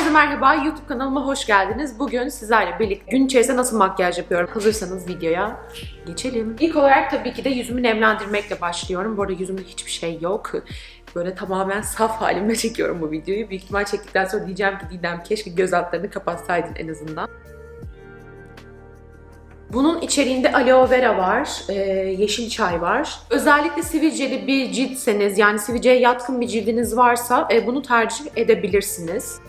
Herkese merhaba, YouTube kanalıma hoş geldiniz. Bugün sizlerle birlikte gün içerisinde nasıl makyaj yapıyorum? Hazırsanız videoya geçelim. İlk olarak tabii ki de yüzümü nemlendirmekle başlıyorum. Bu arada yüzümde hiçbir şey yok. Böyle tamamen saf halimle çekiyorum bu videoyu. Büyük ihtimal çektikten sonra diyeceğim ki Didem keşke göz altlarını kapatsaydın en azından. Bunun içeriğinde aloe vera var, e, yeşil çay var. Özellikle sivilceli bir ciltseniz yani sivilceye yatkın bir cildiniz varsa e, bunu tercih edebilirsiniz.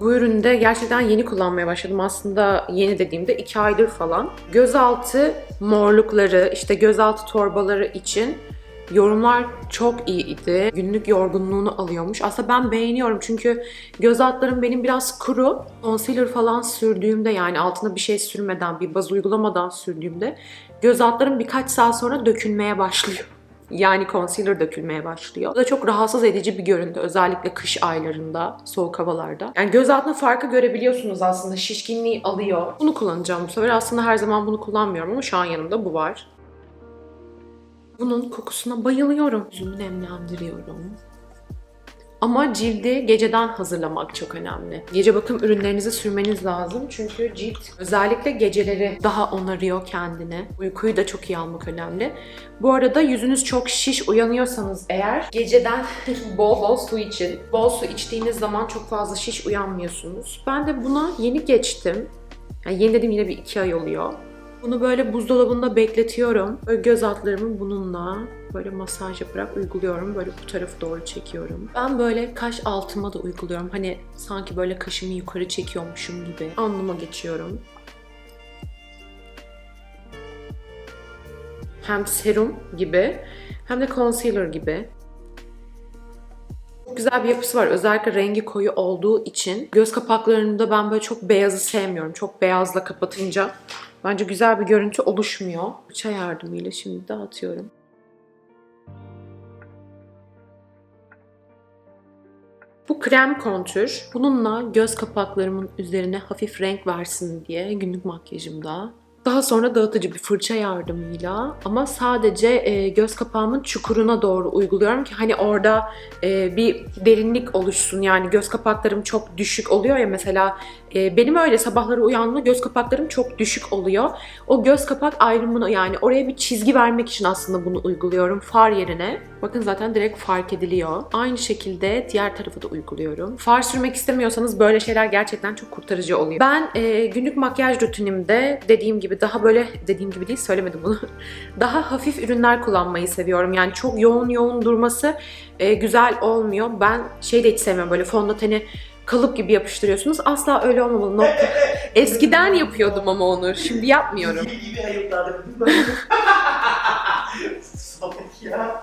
Bu ürünü de gerçekten yeni kullanmaya başladım. Aslında yeni dediğimde 2 aydır falan. Gözaltı morlukları, işte gözaltı torbaları için yorumlar çok iyiydi. Günlük yorgunluğunu alıyormuş. Aslında ben beğeniyorum çünkü göz altlarım benim biraz kuru. Concealer falan sürdüğümde yani altına bir şey sürmeden, bir baz uygulamadan sürdüğümde göz altlarım birkaç saat sonra dökülmeye başlıyor. Yani concealer dökülmeye başlıyor. Bu da çok rahatsız edici bir görüntü. Özellikle kış aylarında, soğuk havalarda. Yani göz altında farkı görebiliyorsunuz aslında. Şişkinliği alıyor. Bunu kullanacağım bu sefer. Aslında her zaman bunu kullanmıyorum ama şu an yanımda bu var. Bunun kokusuna bayılıyorum. Yüzümü nemlendiriyorum. Ama cildi geceden hazırlamak çok önemli. Gece bakım ürünlerinizi sürmeniz lazım. Çünkü cilt özellikle geceleri daha onarıyor kendini. Uykuyu da çok iyi almak önemli. Bu arada yüzünüz çok şiş uyanıyorsanız eğer geceden bol bol su için. Bol su içtiğiniz zaman çok fazla şiş uyanmıyorsunuz. Ben de buna yeni geçtim. Yani yeni dediğim yine bir iki ay oluyor. Bunu böyle buzdolabında bekletiyorum. Böyle göz altlarımı bununla böyle masaj yaparak uyguluyorum. Böyle bu tarafı doğru çekiyorum. Ben böyle kaş altıma da uyguluyorum. Hani sanki böyle kaşımı yukarı çekiyormuşum gibi. Alnıma geçiyorum. Hem serum gibi hem de concealer gibi. Çok güzel bir yapısı var. Özellikle rengi koyu olduğu için. Göz kapaklarında ben böyle çok beyazı sevmiyorum. Çok beyazla kapatınca bence güzel bir görüntü oluşmuyor. Fırça yardımıyla şimdi dağıtıyorum. Bu krem kontür. Bununla göz kapaklarımın üzerine hafif renk versin diye günlük makyajımda daha sonra dağıtıcı bir fırça yardımıyla ama sadece e, göz kapağımın çukuruna doğru uyguluyorum ki hani orada e, bir derinlik oluşsun. Yani göz kapaklarım çok düşük oluyor ya mesela e, benim öyle sabahları uyandığımda göz kapaklarım çok düşük oluyor. O göz kapak ayrımını yani oraya bir çizgi vermek için aslında bunu uyguluyorum far yerine. Bakın zaten direkt fark ediliyor. Aynı şekilde diğer tarafı da uyguluyorum. Far sürmek istemiyorsanız böyle şeyler gerçekten çok kurtarıcı oluyor. Ben e, günlük makyaj rutinimde dediğim gibi daha böyle dediğim gibi değil söylemedim bunu. daha hafif ürünler kullanmayı seviyorum. Yani çok yoğun yoğun durması e, güzel olmuyor. Ben şey de hiç sevmiyorum böyle fondöteni kalıp gibi yapıştırıyorsunuz. Asla öyle olmamalı. Nokta. Eskiden yapıyordum ama onu. Şimdi yapmıyorum. Gibi gibi ayıpladık. Salak ya.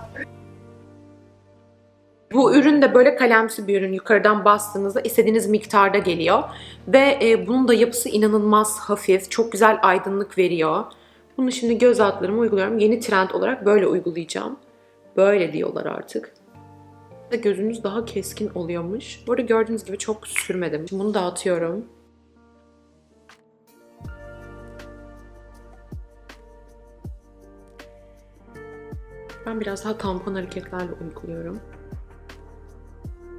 Bu ürün de böyle kalemsi bir ürün. Yukarıdan bastığınızda istediğiniz miktarda geliyor. Ve e, bunun da yapısı inanılmaz hafif. Çok güzel aydınlık veriyor. Bunu şimdi göz altlarıma uyguluyorum. Yeni trend olarak böyle uygulayacağım. Böyle diyorlar artık. Gözünüz daha keskin oluyormuş. Bu arada gördüğünüz gibi çok sürmedim. Şimdi bunu dağıtıyorum. Ben biraz daha tampon hareketlerle uyguluyorum.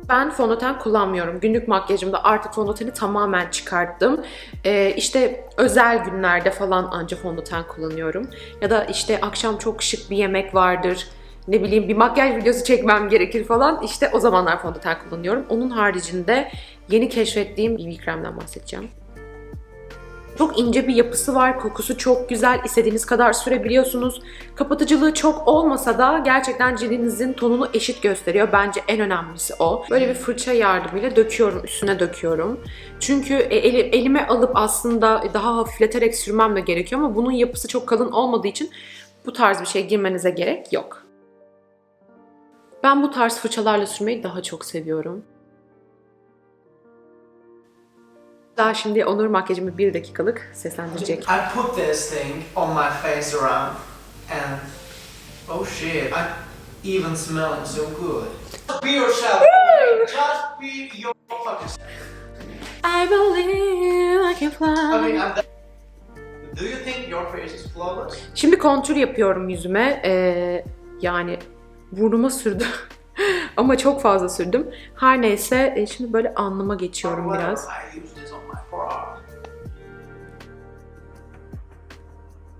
Ben fondöten kullanmıyorum. Günlük makyajımda artık fondöteni tamamen çıkarttım. Ee, işte özel günlerde falan anca fondöten kullanıyorum. Ya da işte akşam çok şık bir yemek vardır. Ne bileyim bir makyaj videosu çekmem gerekir falan. İşte o zamanlar fondöten kullanıyorum. Onun haricinde yeni keşfettiğim BB kremden bahsedeceğim. Çok ince bir yapısı var. Kokusu çok güzel. İstediğiniz kadar sürebiliyorsunuz. Kapatıcılığı çok olmasa da gerçekten cildinizin tonunu eşit gösteriyor. Bence en önemlisi o. Böyle bir fırça yardımıyla döküyorum, üstüne döküyorum. Çünkü e, eli- elime alıp aslında daha hafifleterek sürmem de gerekiyor ama bunun yapısı çok kalın olmadığı için bu tarz bir şey girmenize gerek yok. Ben bu tarz fırçalarla sürmeyi daha çok seviyorum. Daha şimdi Onur makyajımı bir dakikalık seslendirecek. I put this thing on my face around and oh shit, I even smelling so good. Be yourself. Just be your fucking. I believe I can I fly. mean, I'm Do you think your face is flawless? Şimdi kontür yapıyorum yüzüme. Ee, yani burnuma sürdüm. Ama çok fazla sürdüm. Her neyse e, şimdi böyle alnıma geçiyorum biraz.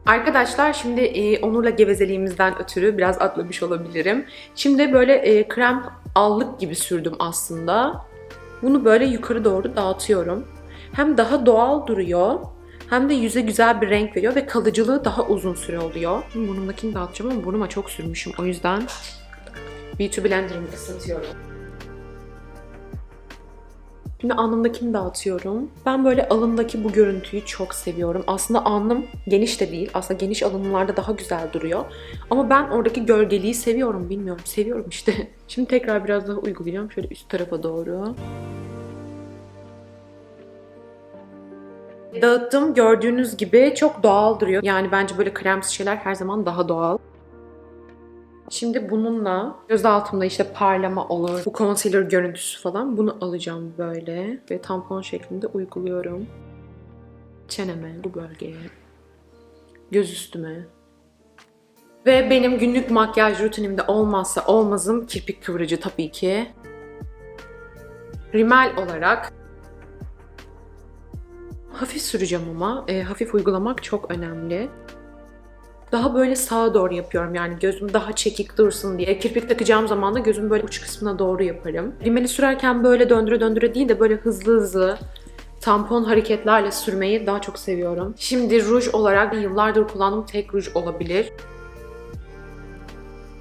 Arkadaşlar şimdi e, Onur'la gevezeliğimizden ötürü biraz atlamış olabilirim. Şimdi böyle e, krem allık gibi sürdüm aslında. Bunu böyle yukarı doğru dağıtıyorum. Hem daha doğal duruyor hem de yüze güzel bir renk veriyor ve kalıcılığı daha uzun süre oluyor. Burnumdakini dağıtacağım ama burnuma çok sürmüşüm. O yüzden Beauty Blender'ımı ısıtıyorum. Şimdi alnımdakini dağıtıyorum. Ben böyle alındaki bu görüntüyü çok seviyorum. Aslında alnım geniş de değil. Aslında geniş alınlarda daha güzel duruyor. Ama ben oradaki gölgeliği seviyorum. Bilmiyorum. Seviyorum işte. Şimdi tekrar biraz daha uygulayacağım. Şöyle üst tarafa doğru. Dağıttım. Gördüğünüz gibi çok doğal duruyor. Yani bence böyle kremsi şeyler her zaman daha doğal. Şimdi bununla göz altımda işte parlama olur, bu concealer görüntüsü falan bunu alacağım böyle ve tampon şeklinde uyguluyorum. Çeneme, bu bölgeye, göz üstüme. Ve benim günlük makyaj rutinimde olmazsa olmazım kirpik kıvırıcı tabii ki. Rimel olarak hafif süreceğim ama e, hafif uygulamak çok önemli. Daha böyle sağa doğru yapıyorum yani gözüm daha çekik dursun diye. Kirpik takacağım zaman da gözüm böyle uç kısmına doğru yaparım. Rimeli sürerken böyle döndüre döndüre değil de böyle hızlı hızlı tampon hareketlerle sürmeyi daha çok seviyorum. Şimdi ruj olarak yıllardır kullandığım tek ruj olabilir.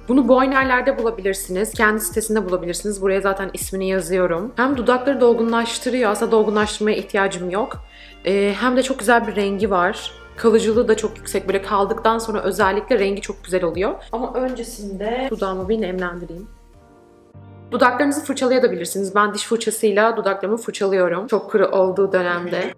Bunu Boyner'lerde bulabilirsiniz. Kendi sitesinde bulabilirsiniz. Buraya zaten ismini yazıyorum. Hem dudakları dolgunlaştırıyor. Aslında dolgunlaştırmaya ihtiyacım yok. Ee, hem de çok güzel bir rengi var. Kalıcılığı da çok yüksek. Böyle kaldıktan sonra özellikle rengi çok güzel oluyor. Ama öncesinde dudağımı bir nemlendireyim. Dudaklarınızı fırçalayabilirsiniz. Ben diş fırçasıyla dudaklarımı fırçalıyorum. Çok kuru olduğu dönemde.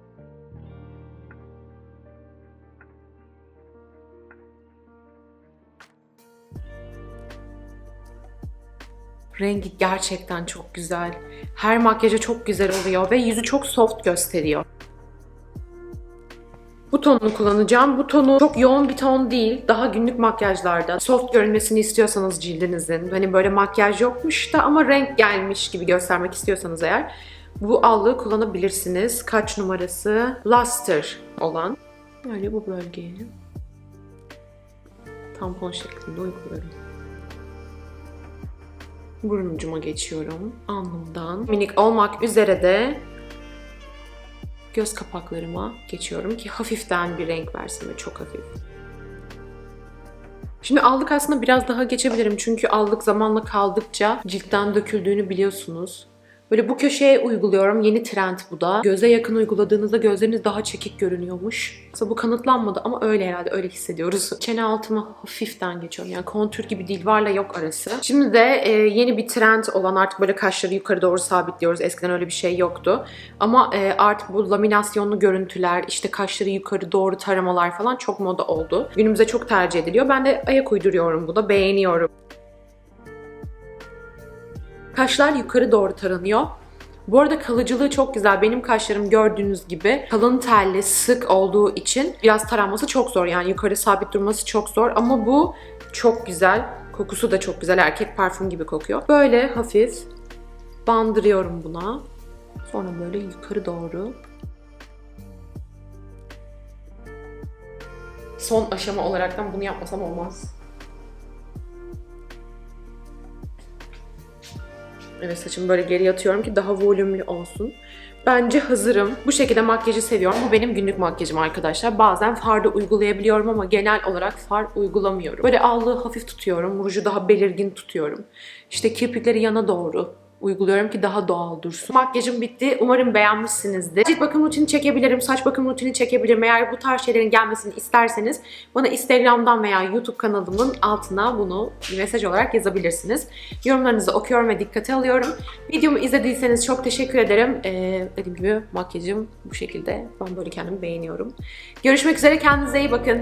Rengi gerçekten çok güzel. Her makyaja çok güzel oluyor ve yüzü çok soft gösteriyor. Bu tonunu kullanacağım. Bu tonu çok yoğun bir ton değil. Daha günlük makyajlarda soft görünmesini istiyorsanız cildinizin. Hani böyle makyaj yokmuş da ama renk gelmiş gibi göstermek istiyorsanız eğer bu allığı kullanabilirsiniz. Kaç numarası? Luster olan. Böyle bu bölgeye tampon şeklinde uyguluyorum. Burun ucuma geçiyorum. Alnımdan. Minik olmak üzere de göz kapaklarıma geçiyorum ki hafiften bir renk versin ve çok hafif. Şimdi allık aslında biraz daha geçebilirim çünkü allık zamanla kaldıkça ciltten döküldüğünü biliyorsunuz. Böyle bu köşeye uyguluyorum. Yeni trend bu da. Göze yakın uyguladığınızda gözleriniz daha çekik görünüyormuş. Aslında bu kanıtlanmadı ama öyle herhalde öyle hissediyoruz. Çene altıma hafiften geçiyorum. Yani kontür gibi değil varla yok arası. Şimdi de e, yeni bir trend olan artık böyle kaşları yukarı doğru sabitliyoruz. Eskiden öyle bir şey yoktu. Ama e, artık bu laminasyonlu görüntüler, işte kaşları yukarı doğru taramalar falan çok moda oldu. Günümüzde çok tercih ediliyor. Ben de ayak uyduruyorum buna. Beğeniyorum. Kaşlar yukarı doğru taranıyor. Bu arada kalıcılığı çok güzel. Benim kaşlarım gördüğünüz gibi kalın telli, sık olduğu için biraz taranması çok zor. Yani yukarı sabit durması çok zor ama bu çok güzel. Kokusu da çok güzel. Erkek parfüm gibi kokuyor. Böyle hafif bandırıyorum buna. Sonra böyle yukarı doğru. Son aşama olaraktan bunu yapmasam olmaz. Evet saçımı böyle geri yatıyorum ki daha volümlü olsun. Bence hazırım. Bu şekilde makyajı seviyorum. Bu benim günlük makyajım arkadaşlar. Bazen far da uygulayabiliyorum ama genel olarak far uygulamıyorum. Böyle allığı hafif tutuyorum. Ruju daha belirgin tutuyorum. İşte kirpikleri yana doğru uyguluyorum ki daha doğal dursun. Makyajım bitti. Umarım beğenmişsinizdir. Cilt bakım rutini çekebilirim, saç bakım rutini çekebilirim. Eğer bu tarz şeylerin gelmesini isterseniz bana Instagram'dan veya YouTube kanalımın altına bunu mesaj olarak yazabilirsiniz. Yorumlarınızı okuyorum ve dikkate alıyorum. Videomu izlediyseniz çok teşekkür ederim. Ee, dediğim gibi makyajım bu şekilde. Ben böyle kendimi beğeniyorum. Görüşmek üzere. Kendinize iyi bakın.